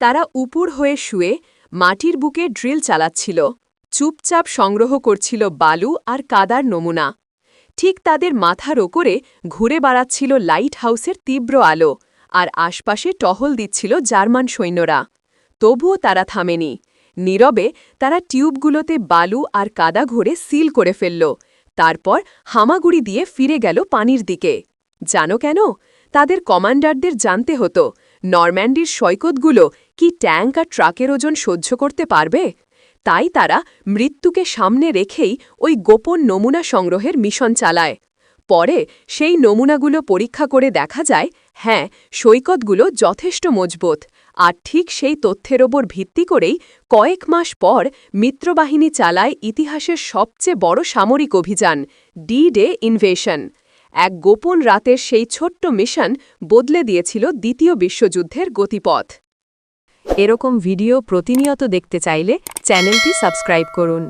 তারা উপুর হয়ে শুয়ে মাটির বুকে ড্রিল চালাচ্ছিল। চুপচাপ সংগ্রহ করছিল বালু আর কাদার নমুনা। ঠিক তাদের মাথার ওপরে ঘুরে বেড়াচ্ছিল লাইট হাউসের তীব্র আলো আর আশপাশে টহল দিচ্ছিল জার্মান সৈন্যরা। তবুও তারা থামেনি। নীরবে তারা টিউবগুলোতে বালু আর কাদা ঘুরে সিল করে ফেলল। তারপর হামাগুড়ি দিয়ে ফিরে গেল পানির দিকে। জানো কেন? তাদের কমান্ডারদের জানতে হতো, নরম্যান্ডির সৈকতগুলো কি ট্যাঙ্ক আর ট্রাকের ওজন সহ্য করতে পারবে? তাই তারা মৃত্যুকে সামনে রেখেই ওই গোপন নমুনা সংগ্রহের মিশন চালায়। পরে সেই নমুনাগুলো পরীক্ষা করে দেখা যায় হ্যাঁ সৈকতগুলো যথেষ্ট মজবুত, আর ঠিক সেই তথ্যের ওপর ভিত্তি করেই কয়েক মাস পর মিত্রবাহিনী চালায় ইতিহাসের সবচেয়ে বড় সামরিক অভিযান ডি ডে ইনভেশন। এক গোপন রাতের সেই ছোট্ট মিশন বদলে দিয়েছিল দ্বিতীয় বিশ্বযুদ্ধের গতিপথ। এরকম ভিডিও প্রতিনিয়ত দেখতে চাইলে চ্যানেলটি সাবস্ক্রাইব করুন।